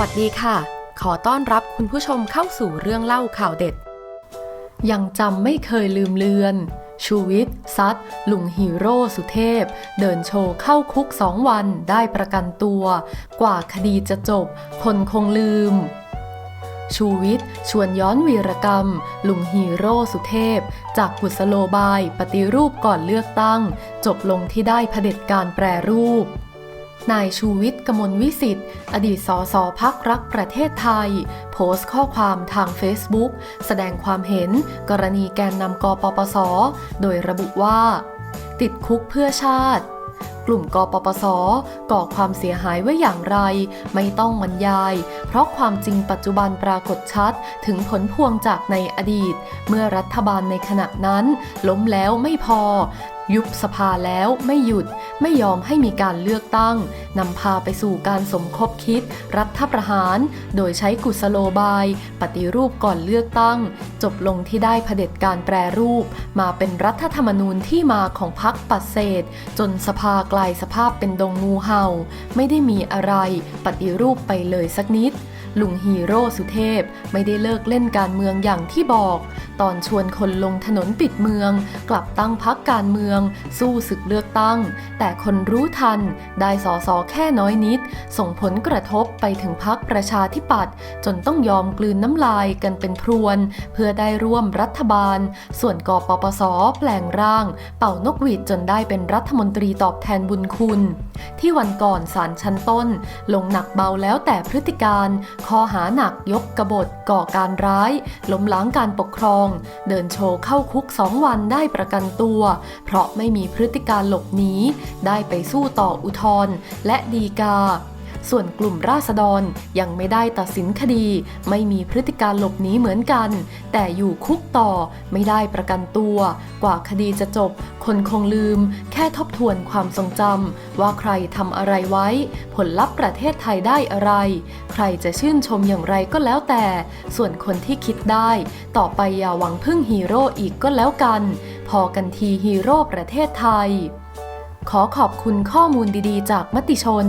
วัสดีค่ะ ขอต้อนรับคุณผู้ชมเข้าสู่เรื่องเล่าข่าวเด็ด ยังจำไม่เคยลืมเลือน ชูวิทย์ซัดลุงฮีโร่สุเทพ เดินโชว์เข้าคุกสองวันได้ประกันตัว กว่าคดีจะจบ คนคงลืม ชูวิทย์ชวนย้อนวีรกรรม ลุงฮีโร่สุเทพ จากกุศโลบายปฏิรูปก่อนเลือกตั้ง จบลงที่ได้เผด็จการแปรรูป นายชูวิทย์กมลวิสิทธิ์ อดีตสสพักรักประเทศไทย โพสต์ข้อความทาง Facebook แสดงความเห็น กรณีแกนนำกปปส โดยระบุว่า ติดคุกเพื่อชาติ กลุ่มกปปส ก่อความเสียหายไว้อย่างไร ไม่ต้องบรรยาย เพราะความจริงปัจจุบันปรากฏชัด ถึงผลพวงจากในอดีต เมื่อรัฐบาลในขณะนั้น ล้มแล้วไม่พอ ยุบสภาแล้วไม่หยุดไม่ยอมให้มีการเลือกตั้งนำพาไปสู่การสมคบคิด รัฐประหาร โดยใช้กุศโลบาย ปฏิรูปก่อนเลือกตั้ง จบลงที่ได้เผด็จการแปรรูป มาเป็นรัฐธรรมนูญที่มาของพรรคปัดเศษ จนสภากลายสภาพเป็นดงงูเห่า ไม่ได้มีอะไรปฏิรูปไปเลยสักนิดลุงฮีโร่สุเทพไม่ได้เลิกเล่นการเมืองอย่างที่บอก ตอนชวนคนลงถนนปิดเมือง กลับตั้งพักการเมือง สู้ศึกเลือกตั้ง แต่คนรู้ทัน ได้สอสอแค่น้อยนิด ส่งผลกระทบไปถึงพักประชาธิปัตย์จนต้องยอมกลืนน้ำลายกันเป็นพรวน เพื่อได้ร่วมรัฐบาล ส่วนกปปสแปลงร่าง เป่านกหวีดจนได้เป็นรัฐมนตรีตอบแทนบุญคุณ ที่วันก่อนศาลชั้นต้น ลงหนักเบาแล้วแต่พฤติการข้อหาหนักยกกบฏก่อการร้าย ล้มล้างการปกครองเดินโชว์เข้าคุกสองวันได้ประกันตัว เพราะไม่มีพฤติการหลบหนีได้ไปสู้ต่ออุทธรณ์และดีกา ส่วนกลุ่มราษฎรยังไม่ได้ตัดสินคดี ไม่มีพฤติการหลบหนีเหมือนกัน แต่อยู่คุกต่อไม่ได้ประกันตัว กว่าคดีจะจบ คนคงลืม แค่ทบทวนความทรงจำว่าใครทำอะไรไว้ ผลลัพธ์ประเทศไทยได้อะไร ใครจะชื่นชมอย่างไรก็แล้วแต่ ส่วนคนที่คิดได้ ต่อไปอย่าหวังพึ่งฮีโร่อีกก็แล้วกัน พอกันทีฮีโร่ประเทศไทย ขอขอบคุณข้อมูลดีๆ จากมติชน